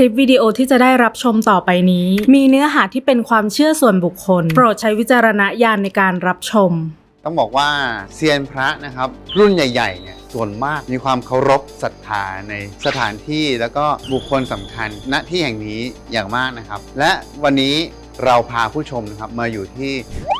ลิปวิดีโอที่จะได้รับชมต่อไปนี้ มีเนื้อหาที่เป็นความเชื่อส่วนบุคคล โปรดใช้วิจารณญาณในการรับชม ต้องบอกว่าเซียนพระนะครับ รุ่นใหญ่ๆเนี่ยส่วนมากมีความเคารพศรัทธาในสถานที่แล้วก็บุคคลสำคัญณที่แห่งนี้อย่างมากนะครับ และวันนี้เราพาผู้ชมนะครับมาอยู่ที่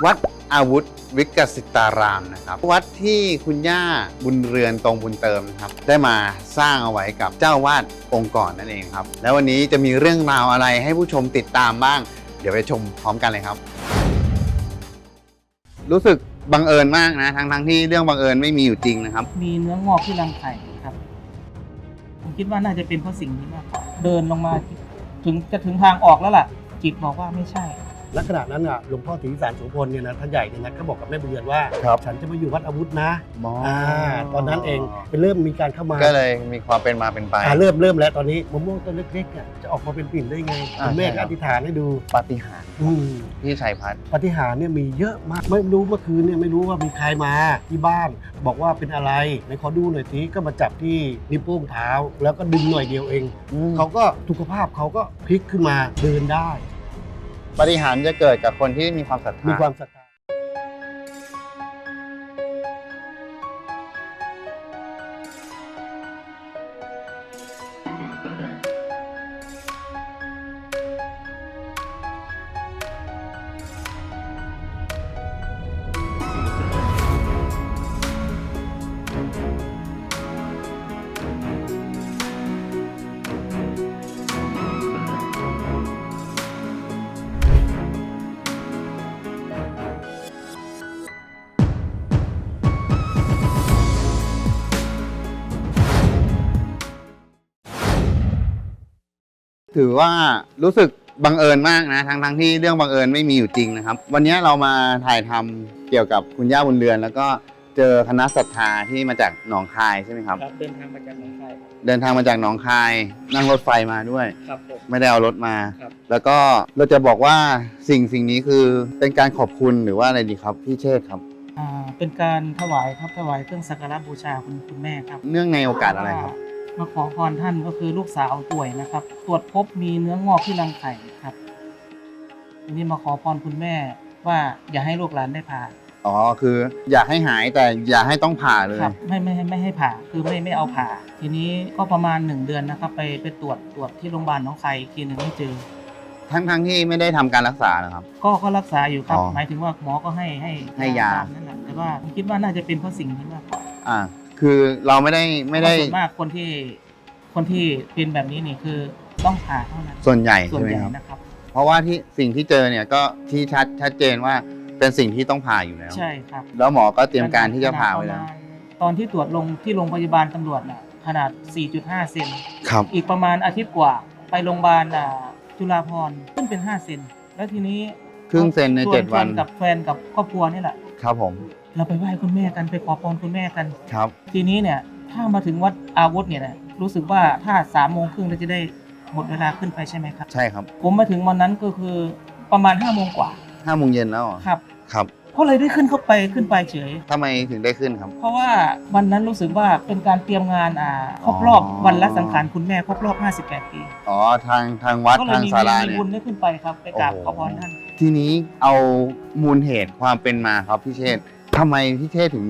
วัดอาวุธ วิกสิตารามนะครับ วัดที่คุณย่าบุญเรือนตรงบุญเติมนะครับ ได้มาสร้างเอาไว้กับเจ้าวาดองค์ก่อนนั่นเองครับ แล้ววันนี้จะมีเรื่องราวอะไรให้ผู้ชมติดตามบ้าง เดี๋ยวไปชมพร้อมกันเลยครับ รู้สึกบังเอิญมากนะทั้งทั้งๆที่เรื่องบังเอิญไม่มีอยู่จริงนะครับ มีเนื้องอกที่รังไข่ครับ ผมคิดว่าน่าจะเป็นเพราะสิ่งนี้มากกว่าเดินลงมาถึงจะถึงทางออกแล้วล่ะ จิตบอกว่าไม่ใช่ ละขณะนั้นอะหลวงพ่อศรีสารโสุพลเนี่ยนะท่านใหญ่เนี่ยนะก็บอกกับแม่บุญเรือนว่า ครับ ฉันจะมาอยู่วัดอาวุธนะมออ่าตอนนั้นเองเป็นเริ่มมีการเข้ามาก็เลยมีความเป็นมาเป็นไป อ่าเริ่มเริ่มแล้วตอนนี้มะม่วงต้นเล็กๆอะจะออกมาเป็นปิ่นได้ไงอ่าคุณแม่ใช่คก็รับอธิษฐานให้ดูปาฏิหาริย์อืมที่ชัยพัฒน์ปาฏิหารย์เนี่ยมีเยอะมากไม่รู้เมื่อคืนเนี่ยไม่รู้ว่ามีใครมาที่บ้าน บอกว่าเป็นอะไรไหนขอดูหน่อยทีก็มาจับที่นิ้วโป้งเท้า แล้วก็ดึงหน่อยเดียวเอง เขาเขาก็สุขภาพเขาก็พลิกขึ้นมาเดินได้ ปฏิหารย์จะเกิดกับคนที่มีความศรัทธา มีความศรัทธา ถือว่ารู้สึกบังเอิญมากนะทั้งทั้งๆที่เรื่องบังเอิญไม่มีอยู่จริงนะครับ วันนี้เรามาถ่ายทำเกี่ยวกับคุณย่าบุญเรือน แล้วก็เจอคณะศรัทธาที่มาจากหนองคายใช่ไหมครับครับ เดินทางมาจากหนองคายครับ เดินทางมาจากหนองคายนั่งรถไฟมาด้วย ครับผม ไม่ได้เอารถมา ครับ แล้วก็เราจะบอกว่าสิ่งสิ่งนี้คือเป็นการขอบคุณหรือว่าอะไรดีครับพี่เชษฐ์ครับ อ่าเป็นการถวายครับถวายเครื่องสักการะบูชาคุณคุณแม่ครับ เนื่องในโอกาสอะไรครับ มาขอพรท่านก็คือลูกสาวป่วยนะครับ ตรวจพบมีเนื้องอกที่รังไข่ครับทีนี้มาขอพรคุณแม่ว่าอย่าให้ลูกหลานได้ผ่าอ๋อคือ อยากให้หายแต่อย่าให้ต้องผ่าเลยครับไม่ไม่ให้ไม่ให้ผ่าคือไม่ไม่เอาผ่า ทีนี้ก็ประมาณหนึ่งเดือนนะครับ ไปไปตรวจตรวจที่โรงพยาบาลหน้องไครอีกทีหนึ่งไม่เจอ ทั้งทั้งที่ไม่ได้ทำการรักษานะครับ ก็ก็รักษาอยู่ครับอ๋อหมายถึงว่าหมอก็ให้ให้ให้ยา ตมนั่นแหละแต่ว่าผมคิดว่าน่าจะเป็นเพราะสิ่งนี้มากกว่า อ่า คือเราไม่ได้ไม่ได้เพราะส่วนมากคนที่คนที่เป็นแบบนี้นี่คือต้องผ่าเท่านั้นส่วนใหญ่ส่วนใช่ไหมใหญ่ครับ นะครับ เพราะว่าที่สิ่งที่เจอเนี่ยก็ที่ชัดชัดเจนว่าเป็นสิ่งที่ต้องผ่าอยู่แล้ว ใช่ครับแล้วหมอก็เตรียมการที่จะผ่าไว้แล้ว ขนดประมณตอนที่ตรวจลงที่โรงพยาบาลตำรวจน่ะขนาด 4.5 เซนครับ อีกประมาณอาทิตย์กว่าไปโรงพยาบาลอ่าจุฬาภรณ์ขึ้นเป็น 5 เซนแล้วทีนี้ครึ่งเซนในชเจ็ดวันชกับแฟนกับครอบครัวนี่แหละ ครับผม เราไปไหว้คุณแม่กันไปขอพรคุณแม่กัน ครับ ทีนี้เนี่ยถ้ามาถึงวัดอาวุธเนี่ยนะรู้สึกว่าถ้าสามโมงครึ่งเราจะได้หมดเวลาขึ้นไปใช่ไหมครับ ใช่ครับผมมาถึงวันนั้นก็คือประมาณ5้าโมงกว่าห้าโมงเย็นแล้วเหรอครับครับก็เลยได้ขึ้นเข้าไปขึ้นไปเฉย ทำไมถึงได้ขึ้นครับ เพราะว่าวันนั้นรู้สึกว่าเป็นการเตรียมงานอ่าครบรอบอ๋อ วันละสังขารคุณแม่ครบรอบ 58 ปีอ๋อทางทางวัดก็เลยทางมีศาลามีเนี่ย บุญได้ขึ้นไปครับไปกราบโอ้โหขอพรท่าน ทีนี้เอามูลเหตุความเป็นมาครับพี่เชษฐ์ ทำไมพี่เชษฐ์ถึง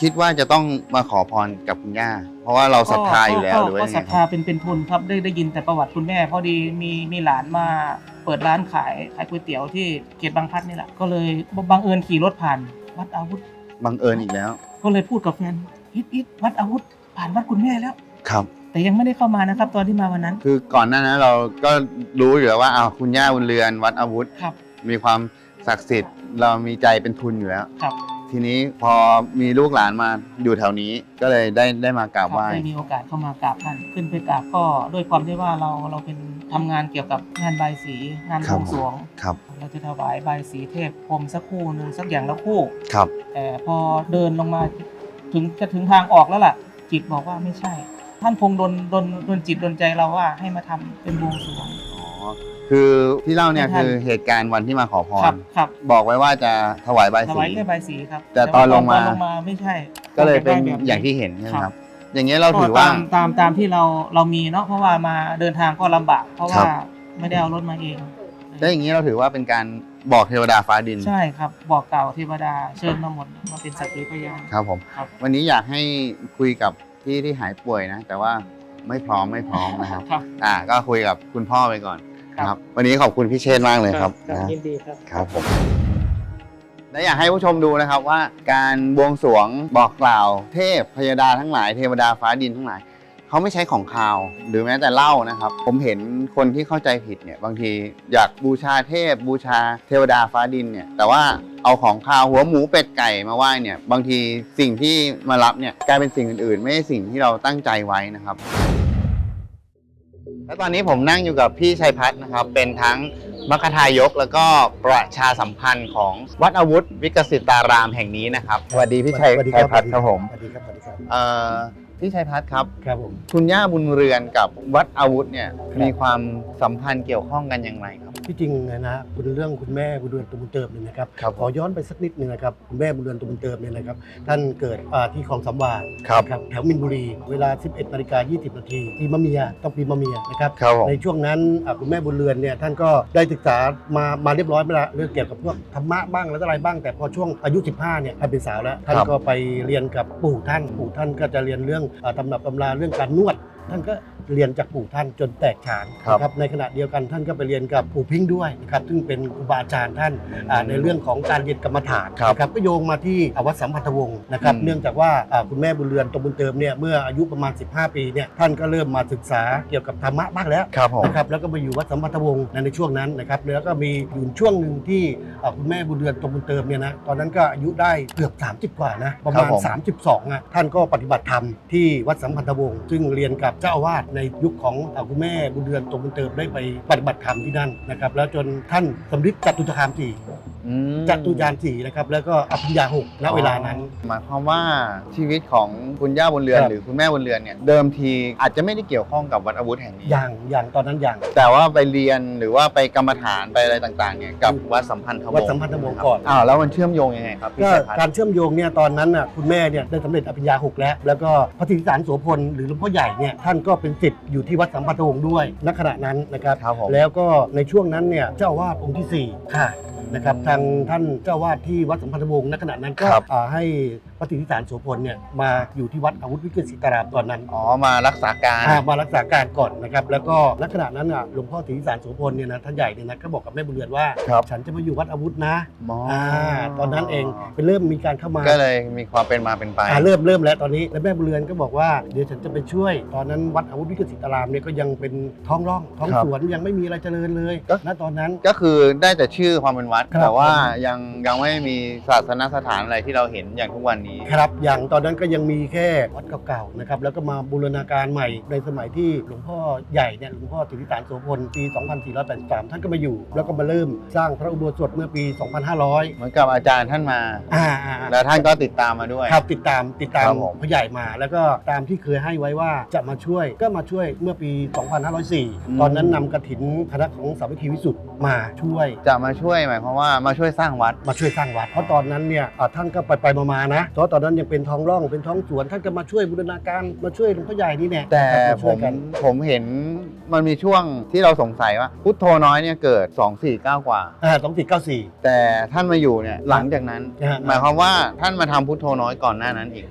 คิดว่าจะต้องมาขอพรกับคุณย่า เพราะว่าเราศรัทธาอยู่แล้วก็หรือว่าก็ยังศรัไงทคธารับเป็นเป็นทุนครับได้ได้ยินแต่ประวัติคุณแม่ พอดีมีมีหลานมาเปิดร้านขายขายก๋วยเตี๋ยวที่เขตบางพลัดนี่แหละก็เลยบังเอิญขี่รถผ่านวัดอาวุธ บังเอิญอีกแล้ว ก็เลยพูดกับแฟนอิดอิดวัดอาวุธ ผ่านวัดคุณแม่แล้ว ครับ แต่ยังไม่ได้เข้ามานะครับ ตอนที่มาวันนั้นคือก่อนหน้านั้นเราก็รู้อยู่แล้วว่าอ้าวคุณย่าบุญเรือนวัดอาวุธ ครับ มีความศักดิ์สิทธิ์ เรามีใจเป็นทุนอยู่แล้ว ครับ ทีนี้พอมีลูกหลานมาอยู่แถวนี้ก็เลยได้ได้มากราบไหว้ ได้มีโอกาสเข้ามากราบท่านขึ้นไปกราบก็ด้วยความที่ว่าเราเราเป็นทำงานเกี่ยวกับงานใบายสีงานบครับวงสรวง ครับเราจะถวายใบายสีเทพพรหมสักคู่หนึ่งสักอย่างละคู่ ครับ แต่พอเดินลงมาถึงจะถึงทางออกแล้วล่ะ จิตบอกว่าไม่ใช่ ท่านคงดนดนดนจิตดนใจเราว่าให้มาทำเป็นบวงสรวง อ๋อ คือที่เล่าเนี่ยไม่ทันคือเหตุการณ์วันที่มาขอพครัรบครับบอกไว้ว่าจะถวายใบายถสี วายแค่ใบายสีครับแต่ตอนลงมา ตอนลงมาไม่ใช่ก็เลยเป็นได้แบบ อย่างที่เห็นใช่ไหมครับอย่างเงี้ยเราถือว่า ตามตามตามที่เราเรามีเนาะเพราะว่ามาเดินทางก็ลำบาก เพราะครัว่าบ ไม่ได้เอารถมาเองแล้วอย่างนี้เราถือว่าเป็นการบอกเทวดาฟ้าดิน ใช่ครับ บอกกล่าวเทวดาเชิญมาหมดมาเป็นสักขีพยาน ครับผม ครับ วันนี้อยากให้คุยกับพี่ที่หายป่วยนะ แต่ว่าไม่พร้อมไม่พร้อมนะครับ ครับ อ่าก็คุยกับคุณพ่อไปก่อนครับ นะครับ วันนี้ขอบคุณพี่เชษฐ์มากเลยครับครับนะยินดีครับ ครับผมและอยากให้ผู้ชมดูนะครับว่าการบวงสรวงบอกกล่าว เทพพยดาทั้งหลายเทวดาฟ้าดินทั้งหลายเขาไม่ใช้ของคาว หรือแม้แต่เหล้านะครับ ผมเห็นคนที่เข้าใจผิดเนี่ยบางทีอยากบูชาเทพ บูชาเทวดาฟ้าดินเนี่ยแต่ว่าเอาของคาวหัวหมูเป็ดไก่มาไหว้เนี่ยบางทีสิ่งที่มารับเนี่ยกลายเป็นสิ่งอื่นๆ ไม่ใช่สิ่งที่เราตั้งใจไว้นะครับ และตอนนี้ผมนั่งอยู่กับพี่ชัยพัฒน์นะครับ เป็นทั้งมคทายกแล้วก็ประชาสัมพันธ์ของวัดอาวุธวิกสิตารามแห่งนี้นะครับสวัสดีพี่ชัยสวัสดีชัยพัฒน์ครับผมสวัสดีครับสวัสดีครับ เอ่อ พี่ชัยพัฒน์ครับ ครับผม คุณย่าบุญเรือนกับวัดอาวุธเนี่ยครับ มีความสัมพันธ์เกี่ยวข้องกันอย่างไรครับ ที่จริงนะนะคุณเรื่องคุณแม่บุญเรือนตุมบุญเติมเนี่ยนะครับ ครับขอย้อนไปสักนิดนึงนะครับ คุณแม่บุญเรือนตุมบุญเติมเนี่ยนะครับ ท่านเกิดอ่าที่คลองสำวาครับครับแถวมินบุรี เวลา 11นาฬิกา20นาทีปีมะเมียต้องปีมะเมียนะครับ ครับผมในช่วงนั้นอ่าคุณแม่บุญเรือนเนี่ยท่านก็ได้ศึกษามามาเรียบร้อยไปแล้วเรื่องเกี่ยวกับพวกธรรมะบ้างแล้วอะไรบ้างแต่พอช่วงอายุ 15เนี่ยท่านเป็นสาวแล้ว ท่านครับก็ไปเรียนกับปู่ท่านปู่ท่านก็จะเรียนเรื่องอ่าตำรับตำราเรื่องการนวด ท่านก็ เรียนจากปู่ท่านจนแตกฉานครับนะครับในขณะเดียวกันท่านก็ไปเรียนกับปู่พิงค์ด้วยนะครับซึ่งเป็นครูบาอาจารย์ท่านอ่าในเรื่องของการเรียนกรรมฐานครับนะครับก็โยงมาที่อ่าวัดสัมพันธวงศ์นะครับอืมเนื่องจากว่าอ่าคุณแม่บุญเรือนตมบุญเติมเนี่ยเมื่ออายุประมาณ 15 ปีเนี่ยท่านก็เริ่มมาศึกษาเกี่ยวกับธรรมะบ้างแล้วครับผมนะครับแล้วก็มาอยู่วัดสัมพันธวงศ์ในช่วงนั้นนะครับแล้วก็มีอยู่ช่วงหนึ่งที่อ่าคุณแม่บุญเรือนตมบุญเติมเนี่ยนะตอนนั้นก็อายุได้เกือบ 30 กว่านะประมาณครับผม32อะท่านก็ปฏิบัติธรรมที่วัดสัมพันธวงศ์ซึ่งเรียนกับเจ้าอาวาสในยุคของอาคุณแม่บุญเดือนตมบุญเติมได้ไปปฏิบัติธรรมที่นั่นนะครับแล้วจนท่านสำริดจตุธคามสี่ อืมจตุยานสี่นะครับแล้วก็อภิญญาหกณเวลานั้น หมายความว่าชีวิตของคุณย่าบุญเรือนครับ หรือคุณแม่บุญเรือนเนี่ยเดิมทีอาจจะไม่ได้เกี่ยวข้องกับวัดอาวุธแห่งนี้ อย่างอย่างตอนนั้นอย่าง แต่ว่าไปเรียนหรือว่าไปกรรมฐานไปอะไรต่างๆเนี่ยกับวัดสัมพันธวงศ์วัดสัมพันธวงศ์ก่อน อ้าวแล้วมันเชื่อมโยงยังไงครับพี่ก็ชัยพัฒน์การเชื่อมโยงเนี่ยตอนนั้นน่ะคุณแม่เนี่ยได้สำเร็จอภิญญาหกแล้ว แล้วก็พระธิสารโสพลหรือหลวงพ่อใหญ่เนี่ยท่านก็เป็นศิษย์อยู่ที่วัดสัมพันธวงศ์ด้วยณขณะนั้นนะครับ ครับผม แล้วก็ในช่วงนั้นเนี่ยเจ้าอาวาสองค์ที่สี่ค่ะนะครับทางท่านเจ้าอาวาสที่วัดสัมพันธวงศ์ณขณะนั้นก็ครับ อ่าให้ พระธิสารโสพลเนี่ยมาอยู่ที่วัดอาวุธวิกฤตศิตารามตอนนั้นอ๋อมารักษาการอ่ามารักษาการก่อนนะครับแล้วก็ณขณะนั้นอะหลวงพ่อธิสารโสพลเนี่ยนะท่านใหญ่เนี่ยนะก็บอกกับแม่บุญเรือนว่า ครับฉันจะมาอยู่วัดอาวุธนะหมออ่าตอนนั้นเองเป็นเริ่มมีการเข้ามาก็เลยมีความเป็นมาเป็นไป อ่าเริ่มเริ่มแล้วตอนนี้แล้วแม่บุญเรือนก็บอกว่าเดี๋ยวฉันจะไปช่วย ตอนนั้นวัดอาวุธวิกฤตศิตารามเนี่ยก็ยังเป็นท้องร่องท้องครับสวนยังไม่มีอะไรเจริญเลยก็ ณตอนนั้น ก็คือได้แต่ชื่อความเป็นวัด ครับ แต่ว่ายังยังไม่มีศาสนสถานอะไรที่เราเห็นอย่างทุกวันนี้ ครับ อย่างตอนนั้นก็ยังมีแค่วัดเก่าๆนะครับแล้วก็มาบูรณาการใหม่ในสมัยที่หลวงพ่อใหญ่เนี่ยหลวงพ่อติริสารโสพลปี 2483 ท่านก็มาอยู่ แล้วก็มาเริ่มสร้างพระอุโบสถเมื่อปี 2500 เหมือนกับอาจารย์ท่านมา อ่าอ่าอ่าแล้วท่านก็ติดตามมาด้วย ครับติดตามติดตามครับผม พ่อใหญ่มา แล้วก็ตามที่เคยให้ไว้ว่าจะมาช่วยก็มาช่วยเมื่อปี 2504 ตอนนั้นนำกระถินคณะของสามัคคีวิสุทธ์มาช่วย จะมาช่วยหมายความว่ามาช่วยสร้างวัด มาช่วยสร้างวัด เพราะตอนนั้นเนี่ยอ่าท่านก็ไปไปๆมาๆนะเพราะตอนนั้นยังเป็นท้องร่องเป็นท้องสวนท่านก็มาช่วยบูรณาการมาช่วยหลวงพ่อใหญ่นี่เนี่ยแต่ครับาผช่วยมกัน ผมเห็นมันมีช่วงที่เราสงสัยว่า พุทโธน้อยเนี่ยเกิด 249 กว่า อ่าสองสี่เก้าสี่ แต่ท่านมาอยู่เนี่ยหลังจากนั้นนะฮะหมายความว่าท่านมาทำพุทโธน้อยก่อนหน้านั้นอีก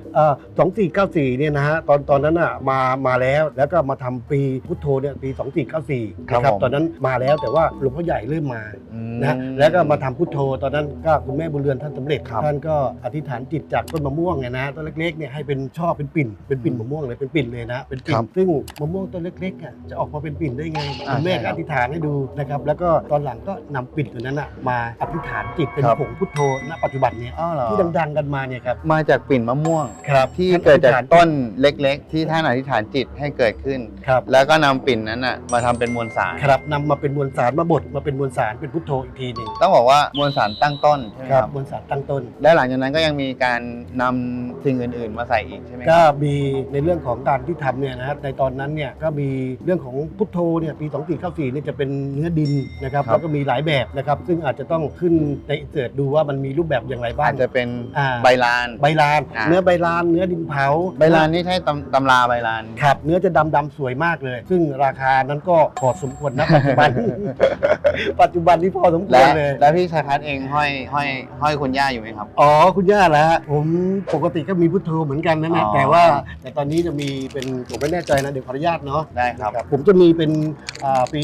สองสี่เก้าสี่เนี่ยนะฮะตอนตอนนั้นอะมามาแล้วแล้วก็มาทำปีพุทโธเนี่ยปีสองสี่เก้าสี่ครับนะครับผม ตอนนั้นมาแล้วแต่ว่าหลวงพ่อใหญ่เริ่มมาอืมนะแล้วก็มาทำพุทโธ ตอนนั้นก็คุณแม่บุญเรือนท่านสำเร็จครับ ท่านก็อธิษฐานจิตจากต้นมะม่วงไงนะต้นเล็กๆเนี่ยให้เป็นช่อเป็นปิ่นเป็นปิ่นมะม่วงเลยเป็นปิ่นเลยนะเป็นปิ่ครันบซึ่งมะม่วงต้นเล็กๆอะจะออกมาเป็นปิ่นได้ไงอ่าคุณแม่ใช่ก็ครัอบธิษฐานให้ดูนะครับแล้วก็ตอนหลังก็นำปิ่นตัวนั้นอะมาอธิษฐานจิตเป็นครับ ผงพุทโธณปัจจุบันเนี่ยอ้าวเหรอที่ดังๆกันมาเนี่ยครับมาจากปิ่นมะม่วง ครับที่ท่นเกิดจากอธิษฐนต้นเล็กๆ ที่ท่านอธิษฐานจิตให้เกิดขึ้น ครับ แล้วก็นำปิ่นนั้นน่ะมาทำเป็นมวลสาร ครับนำมาเป็นมวลสารมาบดมาเป็นมวลสารเป็นพุทโธอีกทีหนึ่งต้องบอกว่ามวลสารตั้งต้นใช่ไหมคครัรับบมวลสารตั้งต้น และหลังจากนั้นก็ยังมีการนำสิ่งอื่น ๆ มาใส่อีกใช่ไหมคก็รับมีในเรื่องของการที่ทำเนี่ยนะครับในตอนนั้นเนี่ยก็มีเรื่องของพุทโธเนี่ยปี 2494เนี่ยจะเป็นเนื้อดินนะครับครับ แล้วก็มีหลายแบบนะครับซึ่งอาจจะต้องขึ้นในเสิร์ชดูว่ามันมีรูปแบบอย่างไรบ้าอาง จจะเป็นอ่า ใบลาน ใบลาน อ่า เนื้อใบลาน เนื้อดินเผาใบลานนี่ใช่ตำตำราใบลาน ครับเนื้อจะดำดำๆสวยมากเลย ซึ่งราคานั้นก็พอสมควรนะปัจจุบัน ปัจจุบันนี้พอสมควและรเลย แล้วพี่ชายพัฒน์เองห้อยห้อยห้อยคุณย่าอยู่ไหมครับ อ๋อคุณย่าแล้วฮะผมปกติก็มีพุทโธเหมือนกันนะนะอ๋อ แต่ว่าแต่ตอนนี้จะมีเป็นผมไม่แน่ใจนะเดี๋ยวขออนุญาตเนาะได้ครับนะผมจะมีเป็นอ่าปี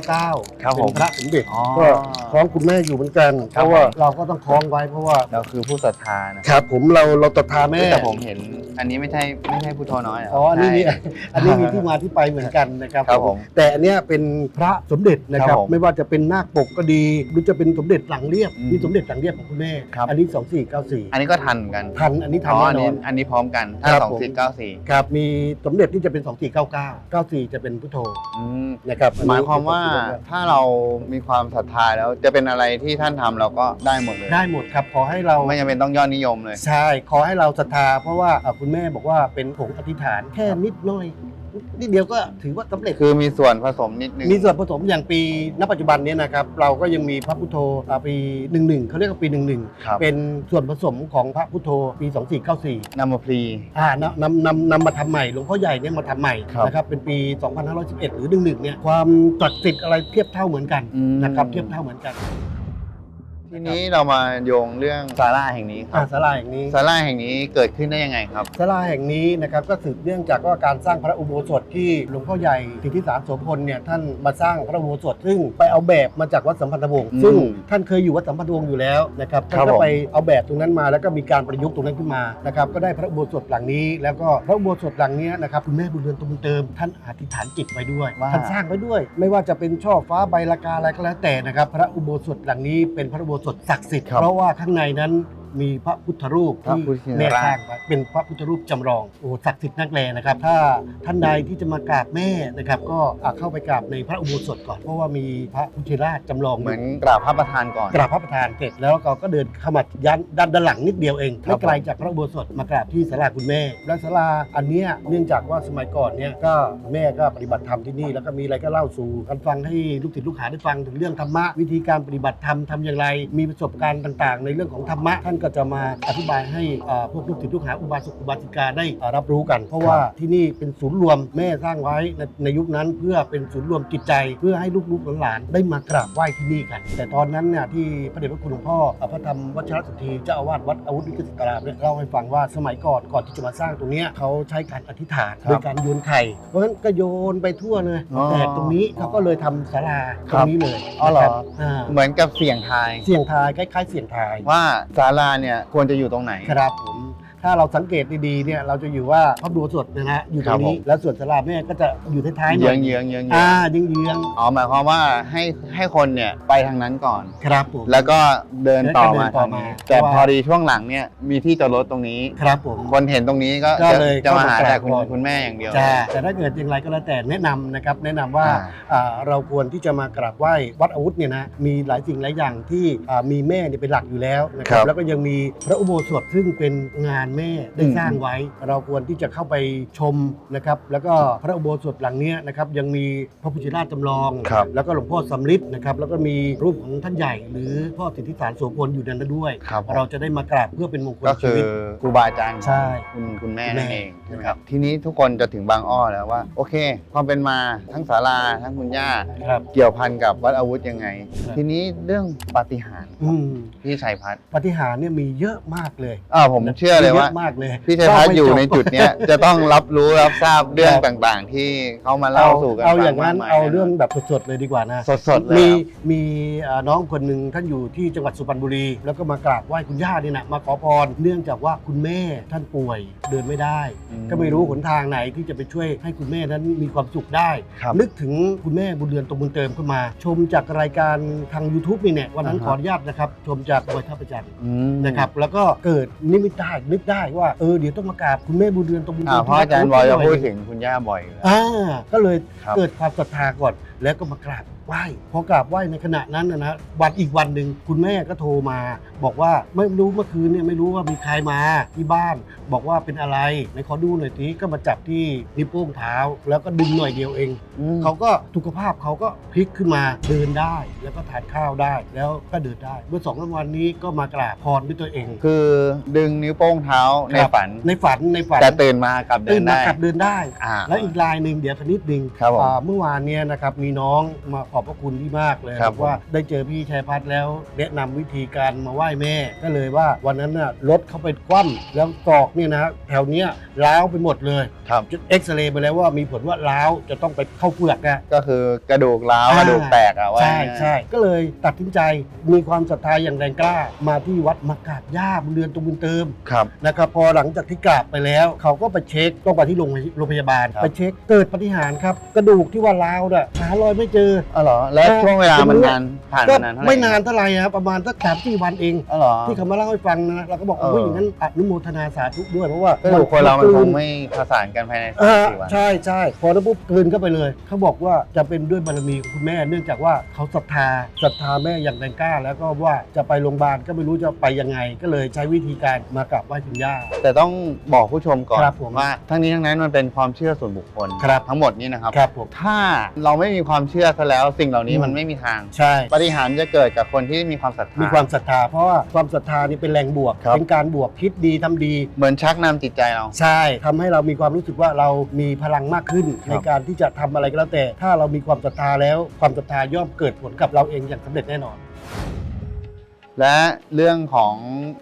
2499ครับผมเป็นพระสมเด็จอ๋อก็คล้องคุณแม่อยู่เหมือนกันคเพรับ ราะว่าผมเราก็ต้องคล้องไว้เพราะว่าเราคือผู้ศรัทธานะครับผมเราเราตรัทธาแม่แต่ผมเห็นอันนี้ไม่ใช่ไม่ใช่พุทโธน้อยเหรอ๋ออันนี้มีใช่ อันนี้มีที่มาที่ไปเหมือนกันนะครับครับผมแต่อันเนี้ยเป็นพระสมเด็จนะคครัรับบผมไม่ว่าจะเป็นนาคปกก็ดีหรือจะเป็นสมเด็จหลังเรียบอืมนี่สมเด็จหลังเรียบของคุณแม่ครับ อันนี้ 2494 อันนี้ก็ทันเหมือนกันทันอันนี้ทันอ๋อแน่อันนอนี้น อันนี้พร้อมกันถ้าครับสองผม สี่เก้าสี่ครับมีสมเด็จที่จะเป็น 2499 94 จะเป็นพุทโธอืมนะครับอันหนี้มายความว่าเป็นสมเด็จถ้าเรามีความศรัทธาแล้วจะเป็นอะไรที่ท่านทำเราก็ได้หมดเลยได้หมดครับ ขอให้เราไม่จำเป็นต้องยอดนิยมเลย ใช่ขอให้เราศรัทธาเพราะว่าอะคุณแม่บอกว่าเป็นผงอธิษฐานแค่นิดหน่อย นิดเดียวก็ถือว่าสำเร็จ คือมีส่วนผสมนิดนึง มีส่วนผสมอย่างปีณปัจจุบันเนี้นะครับเราก็ยังมีพระพุทโธอ่าปี 11เขาเรียกว่าปี ครับ 11 เป็นส่วนผสมของพระพุทโธปี 2494นำมาพลี อ่านำนำนำนำมาทำใหม่หลวงพ่อใหญ่เนี่ยมาทำใหม่ครับนะครับเป็นปี 2511 หรือ 11เนี่ยความศักดิ์สิทธิ์อะไรเทียบเท่าเหมือนกันอืม นะครับเทียบเท่าเหมือนกัน ทีนี้เรามาโยงเรื่องศาลาแห่งนี้คอ่ารับศาลาแห่งนี้ศาลาแห่งนี้เกิดขึ้นได้ยังไงครับศาลาแห่งนี้นะครับก็สืบเนื่องจากว่าการสร้างพระอุโบสถที่หลวงพ่อใหญ่สิทธิสารโสพลเนี่ยท่านมาสร้างพระอุโบสถซึ่งไปเอาแบบมาจากวัดสัมพันธวงศ์อืมซึ่งท่านเคยอยู่วัดสัมพันธวงศ์อยู่แล้วนะครับครัท่านบก็ผมไปเอาแบบตรงนั้นมาแล้วก็มีการประยุกต์ตรงนั้นขึ้นมานะครับก็ได้พระอุโบสถหลังนี้ แล้วก็พระอุโบสถหลังเนี้ยนะครับคุณแม่บุญเรือนตุมเติม ท่านอธิษฐานจิตไว้ด้วยว่าท่านสร้างไว้ด้วย ไม่ว่าจะเป็นช่อฟ้าใบละกาอะไรก็แล้วแต่นะครับพระอุโบสถหลังนี้เป็นพระอุโบสถศักดิ์สิทธิ์ครับเพราะว่าข้างในนั้น มีพระพุทธรูปพระที่พุทธชินแม่ราชสร้างไว้เป็นพระพุทธรูปจำลองโอ้ศักดิ์สิทธิ์นักแลนะครับ ถ้าท่านใดที่จะมากราบแม่นะครับ ก็อะเข้าไปกราบในพระอุโบสถก่อนเพราะว่ามีพระพุทธราชจำลองเหมือนกราบพระประธานก่อนกราบพระประธานเสร็จแล้วเราก็เดินเข้ามายันด้านด้านหลังนิดเดียวเองครัไม่บไกลจากพระอุโบสถมากราบที่ศาลาคุณแม่และศาลาอันเนี้ยเนื่องจากว่าสมัยก่อนเนี่ยก็แม่ก็ปฏิบัติธรรมที่นี่ แล้วก็มีอะไรก็เล่าสู่กันฟังให้ลูกศิษย์ลูกหาได้ฟังถึงเรื่องธรรมะวิธีการปฏิบัติธรรมทำอย่างไร มีประสบการณ์ต่าง ๆ ในเรื่องของธรรมะท่านก็จะมาอธิบายให้อ่าพวกลูกศิษย์ลูกหาอุบาสกอุบาสิกาได้อ่ารับรู้กัน เพราะว่าที่นี่เป็นศูนย์รวมแม่สร้างไว้ในในยุคนั้นเพื่อเป็นศูนย์รวมจิตใจ เพื่อให้ลูกๆหลานๆได้มากราบไหว้ที่นี่กัน แต่ตอนนั้นเนี่ยที่พระเดชพระคุณหลวงพ่ออ่าพระธรรมวัชรสุทธีเจ้าอาวาสวัดอาวุธวิกฤตตรามเนี่ยเล่าให้ฟังว่าสมัยก่อนก่อนที่จะมาสร้างตรงเนี้ยเขาใช้การอธิษฐานครับโดยการโยนไข่เพราะฉะนั้นก็โยนไปทั่วเลยอ๋อแต่ตรงนี้เขาก็เลยทำศาลาคตรัรบงนี้เลยอ๋อเหรอ นะครับอ่าเหมือนกับเสี่ยงทาย เสี่ยงทายคล้ายๆเสี่ยงทาย ว่าศาลาเนี่ยควรจะอยู่ตรงไหน ครับผม ถ้าเราสังเกตดีๆเนี่ยเราจะอยู่ว่าพระบัวสดนะฮะอยู่ตรงนี้ครับผมแล้วส่วนสลาแม่ก็จะอยู่ท้ายๆหน่เยื้อองยเยื้องเยื้องเยื้อ่าองเยื้องอ๋อหมายความว่าให้ให้คนเนี่ยไปทางนั้นก่อน ๆครับผม แล้วก็เดินต่อมาแล้วก็เดินต่อทางนี้มา แต่เพราะว่าพอดีช่วงหลังเนี่ยมีที่จอดรถตรงนี้ ครับผม คนเห็นตรงนี้ก็ก็จะเลยจะมาหาเข้ามากราบแต่คุณก่อนคุณแม่อย่างเดียว จ้าแต่ถ้าเกิดอย่างไรก็แล้วแต่แนะนำนะครับแนะนำว่าอ่า อ่าเราควรที่จะมากราบไหว้วัดอาวุธเนี่ยนะมีหลายสิ่งหลายอย่างที่อ่ามีแม่เนี่ยเป็นหลักอยู่แล้วนะคครัรับบแล้วก็ยังมีพระอุโบสถซึ่งเป็นงานแม่ได้อืมสร้างไว้ เราควรที่จะเข้าไปชมนะครับแล้วก็พระอุโบสถหลังเนี้ยนะครับยังมีพระพุทธราชจำลอง ครับ แล้วก็หลวงพ่อสำริดนะครับแล้วก็มีรูปของท่านใหญ่ หรือพ่อสิทธิสารโสพลอยู่ในนั้นด้วย ครับผม เราจะได้มากราบเพื่อเป็นมงคลก็ชีคือวิต ครูบาอาจารย์ใช่คุณคุณแม่คุณแม่นั่นเองใช่ไหมครับทีนี้ทุกคนจะถึงบางอ้อแล้วว่า โอเค ความเป็นมาทั้งศาลาทั้งคุณย่า ครับ เกี่ยวพันกับวัดอาวุธยังไง ครับ ทีนี้เรื่องปาฏิหาริย์อืมพี่ชัยพัฒน์ปาฏิหารย์เนี่ยมีเยอะมากเลย อ่าผมเชื่อเลยว่าะมากเลยพี่ชัยพัฒน์อยู่ในจุดเนี้ยจะต้องรับรู้รับทราบเรื่องครับต่างๆ ที่เขามาเล่าสู่กันเอาฟัอย่างนั้นมกมยเอาเรื่องแบบสดๆเลยดีกว่านะ สดๆเลยมีครับ มีเอ่อน้องคนหนึ่งท่านอยู่ที่จังหวัดสุพรรณบุรี แล้วก็มากราบไหว้คุณย่านี่นะมาขอพร เนื่องจากว่าคุณแม่ท่านป่วยเดินไม่ได้ อืมก็ไม่รู้หนทางไหนที่จะไปช่วยให้คุณแม่นั้นมีความสุขได้ ครับนึกถึงคุณแม่บุญเรือนตรงบุญเติมขึ้นมา ชมจากรายการทาง YouTube นี่เนี่ยวันนั้นอ่าฮะ ขออนุญาตนะครับ ชมจากบอยท่าประจันทร์อืม นะครับแล้วก็เกิดนิมิตได้นึกได้ว่าเออเดี๋ยวต้องมากราบคุณแม่บุญเรือนตรงบุญอ่าเติมเพราะอาจารย์บอยจะพูดถึงคุณย่าบ่อยอยู่แล้ว อ่าก็เลยครับ เกิดความศรัทธาก่อนแล้วก็มากราบ ไหว้พอกราบไหว้ในขณะนั้นนะนะวันอีกวันหนึ่งคุณแม่ก็โทรมา บอกว่าไม่รู้เมื่อคืนเนี่ยไม่รู้ว่ามีใครมาที่บ้าน บอกว่าเป็นอะไรไหนขอดูหน่อยทีก็มาจับที่นิ้วโป้งเท้า แล้วก็ดึงหน่อยเดียวเองเขาก็สุขภาพเขาก็พลิกขึ้นมาเดินได้ แล้วก็ทานข้าวได้แล้วก็เดินได้ เมื่อสองสามวันนี้ก็มากราบพรด้วยตัวเอง คือดึงนิ้วโป้งเท้าในครับฝันในฝันในฝันแต่ตื่นมากลับเดิตื่นนมาได้กลับเดินได้อ่าแล้วอีกรายหนึ่งเดี๋ยวคณิดหนึ่งครับผมอ่าเมื่อวานเนี่ยนะครับมีน้องมาขอบพระคุณที่มากเลยครับอกว่าได้เจอพี่ชัยพัฒน์แล้ว แนะนำวิธีการมาไหว้แม่ ก็เลยว่าวันนั้นน่ะรถเขาไปคว่ำแล้วตอกเนี่ยนะแถวเนี้ยร้าวไปหมดเลยครับเอ็กซเรย์ไปแล้วว่ามีผลว่าร้าวจะต้องไปเข้าเปลือกอะก็คือกระดูกร้าวอ่ากระดูกแตกอะว่าใช่ง่ายๆใช่ก็เลยตัดสินใจมีความศรัทธาอย่างแรงกล้า มาที่วัดมากราบย่าบุญเรือนตรงบุญเติมครับนะครับพอหลังจากที่กราบไปแล้ว เขาก็ไปเช็คต้องไปที่โรงพยโรงพยาบาลครับไปเช็คเกิดปาฏิหารย์ครับกระดูกที่ว่าร้าวน่ะหารอยไม่เจออ๋อเหรอ แล้วอ่าช่วงเวลามันเป็นเรื่องนานผ่านก็มานานเท่าไหร่ไม่นานเท่าไหร่ครับประมาณสักสามสี่วันเอง อ๋อเหรอ ที่เขามาเล่าให้ฟังนะเราก็บอกเออ โอ้ยอย่างนั้นอนุโมทนาสาธุด้วยเพราะว่ากระดูกคนเรามันคงกลืไม่ผสานกันภายในสาอ่ามสี่วัน ใช่ใช่พอแล้วปุ๊บกลืนเข้าไปเลย เขาบอกว่าจะเป็นด้วยบารมีของคุณแม่ เนื่องจากว่าเขาศรัทธาศรัทธาแม่อย่างแรงกล้า แล้วก็ว่าจะไปโรงพยาบาลก็ไม่รู้จะไปยังไง ก็เลยใช้วิธีการมากราบไหว้คุณย่า แต่ต้องบอกผู้ชมก่อนครับผมว่า ทั้งนี้ทั้งนั้นมันเป็นความเชื่อส่วนบุคคลครับ ทั้งหมดนี้นะครับ ครับผม ถ้าเราไม่มีความเชื่อซะแล้วสิ่งเหล่านี้อืมมันไม่มีทางใช่ ปฏิหารย์จะเกิดกับคนที่มีความศรัทธา มีความศรัทธา เพราะว่าความศรัทธานี่เป็นแรงบวก ครับ เป็นการบวกคิดดีทำดี เหมือนชักนำจิตใจเรา ใช่ทำให้เรามีความรู้สึกว่าเรามีพลังมากขึ้น ครับ ในการที่จะทำอะไรก็แล้วแต่ ถ้าเรามีความศรัทธาแล้ว ความศรัทธาย่อมเกิดผลกับเราเองอย่างสำเร็จแน่นอน และเรื่องของ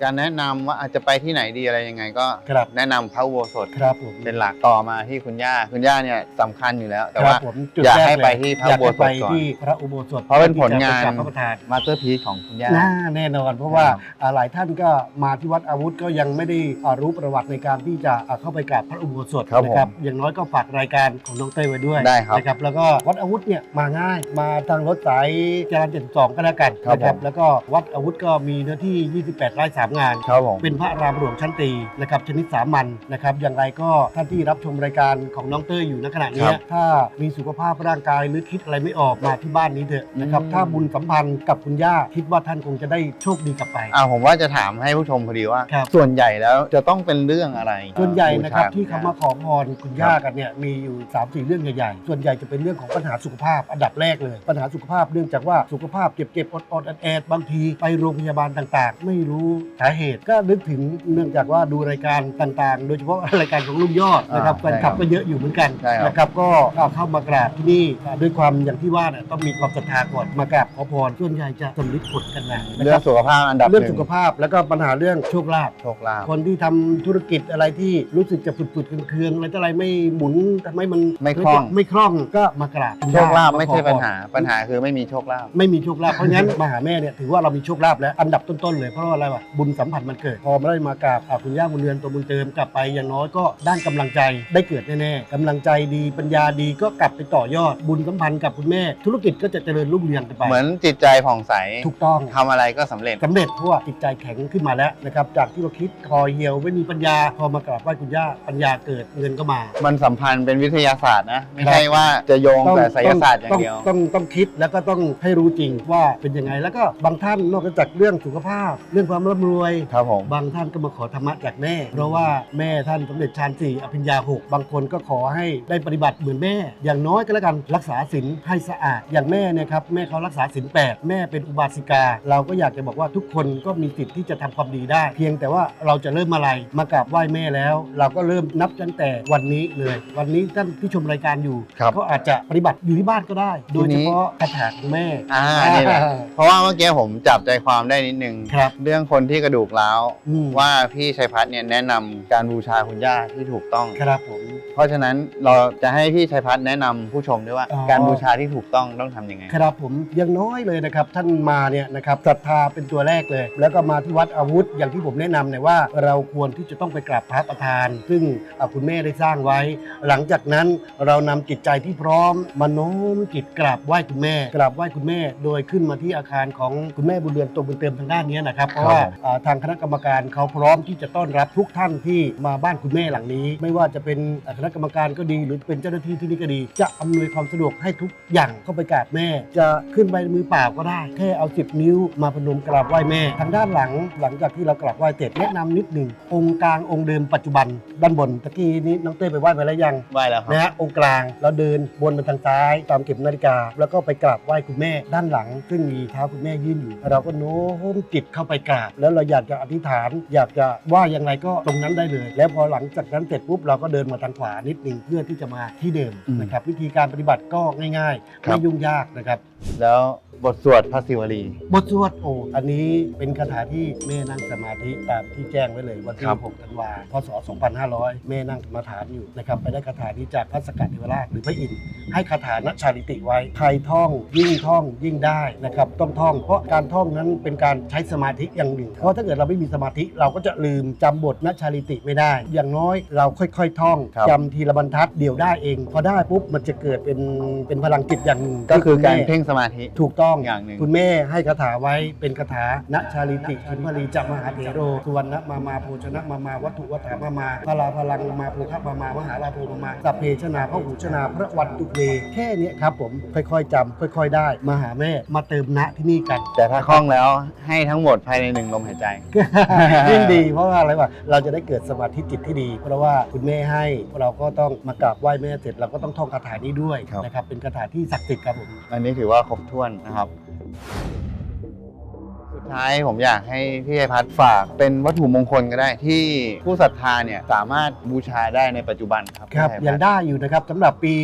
การแนะนำว่าอาจจะไปที่ไหนดีอะไรยังไง ก็ครับแนะนำพระอุโบสถครับผมเป็นหลักต่อมาที่คุณย่าคุณย่าเนี่ยสำคัญอยู่แล้ว แต่ครับว่าผมจุดอยากแรให้เลยไปที่พระอยากให้อุโบสถไปก่อนที่พระอุโบสถเพราะเป็นผลงานที่จะไปกรบพระประธาน มาสเตอร์พีซของคุณย่า น่าแน่นอน เพราะว่าครับอ่าหลายท่านก็มาที่วัดอาวุธก็ยังไม่ได้อ่ารู้ประวัติในการที่จะอ่าเข้าไปกราบพระอุโบสถครับนะครับอย่างน้อยก็ฝากรายการของน้องเต้ยไว้ด้วยได้ครับนะครับ แล้วก็วัดอาวุธเนี่ยมาง่ายมาทางรถสายจรัญเจ็ดสองก็แล้วกันครับนะครัผม แล้วก็วัดอาวุธก็มีเนื้อที่ 28 ไร่สามงาน ครับผม เป็นพระรามหลวงชั้นตรีนะครับชนิดสามัญนะครับอย่างไรก็ท่านที่รับชมรายการของน้องเต้ยอยู่ณขณะคนี้รับถ้ามีสุขภาพร่างกายหรือคิดอะไรไม่ออกมาที่บ้านนี้เถอะนะครับอืม ถ้าบุญสัมพันธ์กับคุณย่าคิดว่าท่านคงจะได้โชคดีกลับไป อ่าผมว่าจะถามให้ผู้ชมพอดีว่า ครับ ส่วนใหญ่แล้วจะต้องเป็นเรื่องอะไรส่วนใหญ่นะครับบูชที่เขามาขอพรคุณย่ากันเนี่ยมีอยู่3ามสี่เรื่องใหญ่ๆ ส่วนใหญ่จะเป็นเรื่องของปัญหาสุขภาพอันดับแรกเลย ปัญหาสุขภาพเนื่องจากว่าสุขภาพเจ็บๆอดๆแอดๆบางทีไปโรงพยาบาลต่างๆ ไม่รู้สาเหตุก็นึกถึงเนื่องจากว่าดูรายการต่างๆ โดยเฉพาะรายการของลุงยอดนะครับอ่าแฟนคลับก็เยอะอยู่เหมือนกันใช่ครับนะครับก็เข้ามากราบที่นี่ด้วยความอย่างที่ว่าเนี่ยต้องมีความศรัทธาก่อนมากราบขอพรส่วนใหญ่จะสำลิดผลกันนะนะเรื่คอรังบสุขภาพอันดับหเรื่องนึ่งสุขภาพแล้วก็ปัญหาเรื่องโชคลาภโชคลาภคนที่ทำธุรกิจอะไรที่รู้สึกจะฝุดๆเคืองๆอะไรต่ออะไรไม่หมุนทำให้มันไม่คล่องไม่คล่องก็มากราบโชคลาภไม่ใช่ขอพรปัญหาปัญหาคือไม่มีโชคลาภไม่มีโชคลาภเพราะงั้นมาหาแม่เนี่ยถือว่าเรามีโชคลาภแล้วอันดับต้นๆเลยเพราะว่าอะไรวะบุญสัมผัสมันเกิด พอมาได้มากราบอ่าคุณย่าบุญเรือนตัวบุญเติมกลับไปอย่างน้อยก็ด้านกำลังใจได้เกิดแน่ๆกำลังใจดีปัญญาดีก็กลับไปต่อยอด บุญสัมพันธ์กับคุณแม่ ธุรกิจก็จะเจริญรุ่งเรืองกันไปเหมือนจิตใจผ่องใสถูกต้อง ทำอะไรก็สำเร็จ สำเร็จเพราะว่าจิตใจแข็งขึ้นมาแล้วนะครับจากที่เราคิดคอเหี่ยวไม่มีปัญญา พอมากราบไหว้คุณย่าปัญญาเกิดเงินก็มา มันสัมพันธ์เป็นวิทยาศาสตร์นะ ไม่ครับใช่ว่าจะโยงแต่ไสยศาสตร์อย่างเดียว ต้องต้องต้องคิดแล้วก็ต้องให้รู้จริงว่าเป็นยังไงแล้วก็บางท่านนอกจากเรื่องสุขภาพ เรื่องความร่ำรวย ครับผมบางท่านก็มาขอธรรมะจากแม่ เพราะว่าแม่ท่านสมเด็จฌานสี่อภิญญาหกบางคนก็ขอให้ได้ปฏิบัติเหมือนแม่ อย่างน้อยก็แล้วกันรักษาศีลให้สะอาด อย่างแม่เนี่ยครับแม่เขารักษาศีลแปดแม่เป็นอุบาสิกา เราก็อยากจะบอกว่าทุกคนก็มีสิทธิ์ที่จะทำความดีได้ เพียงแต่ว่าเราจะเริ่มอะไรมากราบไหว้แม่แล้ว เราก็เริ่มนับตั้งแต่วันนี้เลย วันนี้ท่านที่ชมรายการอยู่ครับก็อาจจะปฏิบัติอยู่ที่บ้านก็ได้ โดยเฉพาะคาถาของแม่ อ่านี่แหละเพราะว่าเมื่อกี้ผมจับใจความได้นิดนึงครับเรื่องคนที่กระดูกร้าวอืม ว่าพี่ชัยพัฒน์เนี่ยแนะนำการบูชาคุณย่าที่ถูกต้อง ครับผม เพราะฉะนั้นเราจะให้พี่ชัยพัฒน์แนะนำผู้ชมด้วยว่า อ๋อ การบูชาที่ถูกต้องต้องทำยังไง ครับผมอยังน้อยเลยนะครับท่านมาเนี่ยนะครับศรัทธาเป็นตัวแรกเลย แล้วก็มาที่วัดอาวุธ อย่างที่ผมแนะนำเนี่ยว่าเราควรที่จะต้องไปกราบพระประธาน ซึ่งอ่าคุณแม่ได้สร้างไว้ หลังจากนั้นเรานำจิตใจที่พร้อมมาโน้มจิตกราบไหว้คุณแม่ กราบไหว้คุณแม่ โดยขึ้นมาที่อาคารของคุณแม่บุญเรือนตบุญเติมทางด้านนี้นะครับ เพราะว่าอ่าทางคณะกรรมการเขาพร้อมที่จะต้อนรับทุกท่านที่มาบ้านคุณแม่หลังนี้ ไม่ว่าจะเป็นอ่าคณะกรรมการก็ดี หรือเป็นเจ้าหน้าที่ที่นี่ก็ดี จะอำนวยความสะดวกให้ทุกอย่างเข้าไปกราบแม่ จะขึ้นไปมือเปล่าก็ได้ แค่เอา10นิ้วมาพนมกราบไหว้แม่ ทางด้านหลังหลังจากที่เรากราบไหว้เสร็จแนะนำนิดหนึ่งองค์กลางองค์เดิมปัจจุบันด้านบนตะกี้นี้น้องเต้ยไปไหว้ไปแล้วยัง ไหว้แล้วครับ นะฮะองค์กลางแล้วเดินวนไปทางซ้าย ตามเข็มนาฬิกา แล้วก็ไปกราบไหว้คุณแม่ด้านหลัง ซึ่งมีเท้าคุณแม่ยื่นอยู่ เราก็โน้มจิตเข้าไปกราบ แล้วเราอยากจะอธิษฐาน อยากจะว่ายังไงก็ตรงนั้นได้เลย แล้วพอหลังจากนั้นเสร็จปุ๊บเราก็เดินมาทางขวานิดหนึงเพื่อที่จะมาที่เดิมอืมนะครับวิธีการปฏิบัติก็ง่ายๆครับไม่ยุ่งยากนะครับ แล้วบทสวดพระศิวลี บทสวดโอ้อันนี้เป็นคาถาที่แม่นั่งสมาธิตามที่แจ้งไว้เลยวันที่ครับ6ธันวาพศ 2500 แม่นั่งสมาทานอยู่นะครับไปได้คาถานี้จากพระสกัดเทวราชหรือพระอินทร์ให้คาถาณชาลิติไว้ ใครท่องยิ่งท่องยิ่งได้นะครับต้องท่อง เพราะการท่องนั้นเป็นการใช้สมาธิอย่างหนึ่ง เพราะถ้าเกิดเราไม่มีสมาธิเราก็จะลืมจำบทณชาลิติไม่ได้ อย่างน้อยเราค่อยๆ ท่องครับ จำทีละบรรทัดเดี๋ยวได้เอง พอได้ปุ๊บมันจะเกิดเป็นเป็นพลังจิตอย่างหนึ่งก็คือการที่ณแม่เพ่งสมาธิ ถูกต้องอย่างหนึ่ง คุณแม่ให้คาถาไว้เป็นคาถาณชาลิติคิมพลีจะมหาเถโรสุวรรณมามาโภชนะมามาวัตถุวัฏฐามามาพลาพลังมาภูคะมามามหาลาโภมามาสัพเพชนาพระหูชนาพระวันตุเวแค่เนี้ยครับผมค่อยๆจำค่อย ๆ ได้มาหาแม่มาเติมณที่นี่กัน แต่ถ้าคล่องแล้วให้ทั้งหมดภายในหนึ่งลมหายใจ ยิ่งดีเพราะว่าอะไรวะเราจะได้เกิดสมาธิจิตที่ดี เพราะว่าคุณแม่ให้เราก็ต้องมากราบไหว้แม่เสร็จเราก็ต้องท่องคาถานี้ด้วยครับ นะครับเป็นคาถาที่ศักดิ์สิทธิ์ครับผม อันนี้ถือว่าครบถ้วนนะครับสุด ท้ายผมอยากให้พี่ไอพัฒน์ฝากเป็นวัตถุมงคลก็ได้ที่ผู้ศรัทธาเนี่ยสามารถบูชาได้ในปัจจุบันครับครับพี่ไพยังฒน์ได้อยู่นะครับสำหรับปี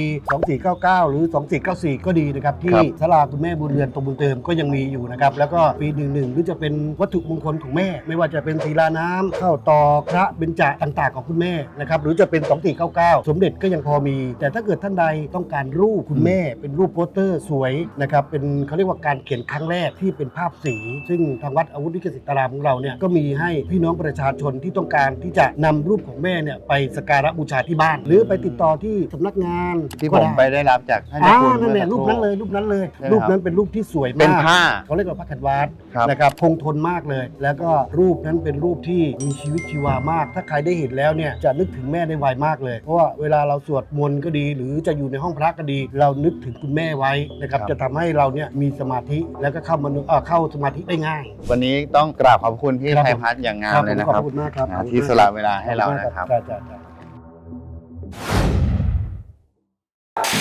2499 หรือ 2494 ก็ดีนะครับ ที่ครับศาลาคุณแม่บุญเรือนตรงบุญเติมก็ยังมีอยู่นะครับ แล้วก็ปี 11 หรือจะเป็นวัตถุมงคลของแม่ ไม่ว่าจะเป็นศีลาน้ำข้าวตอกพระเบญจต่างๆ ของคุณแม่นะครับหรือจะเป็น 2499 สมเด็จก็ยังพอมี แต่ถ้าเกิดท่านใดต้องการรูปคุณแม่ เป็นรูปโปสเตอร์สวยนะครับเป็นเขาเรียกว่าการเขียนครั้งแรกที่เป็นภาพสี ซึ่งทางวัดอาวุธนิกสิตารามของเราเนี่ยก็มีให้พี่น้องประชาชนที่ต้องการที่จะนำรูปของแม่เนี่ยไปสักการะบูชาที่บ้าน หรือไปติดต่อที่สำนักงานที่ก็ผมด้ไปได้รับจากท่านอ่าเจ้าคุณนั่นแหละมื่รูอปสักคนั้นเลยรูปนั้นเลยใช่ไหมรูปครับนั้นเป็นรูปที่สวยมากเป็นผ้า เขาเรียกว่าพระขันวาดครับ นะครับคงทนมากเลย แล้วก็รูปนั้นเป็นรูปที่มีชีวิตชีวามาก ถ้าใครได้เห็นแล้วเนี่ยจะนึกถึงแม่ได้ไวมากเลย เพราะว่าเวลาเราสวดมนต์ก็ดี หรือจะอยู่ในห้องพระก็ดี เรานึกถึงคุณแม่ไว้นะครับ ครับ จะทำให้เราเนี่ยมีสมาธิแล้วก็เข้ามาเอ่อเข้าสมาธิได้ง่ายวันนี้ต้องกราบขอบคุณพี่ครับไพผมพัฒน์อย่างงามครับเลยนะผมคขรัอบบคุณมากครับอ่าขอบคุณที่มากสละเวลาให้เรานะครับ จ้จ้จ้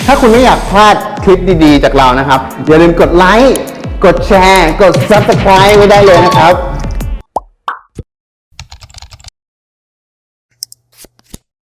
ถ้าคุณไม่อยากพลาดคลิปดีๆ จากเรานะครับ อย่าลืมกดไลค์ กดแชร์ กด Subscribe ไว้ได้เลยนะครับ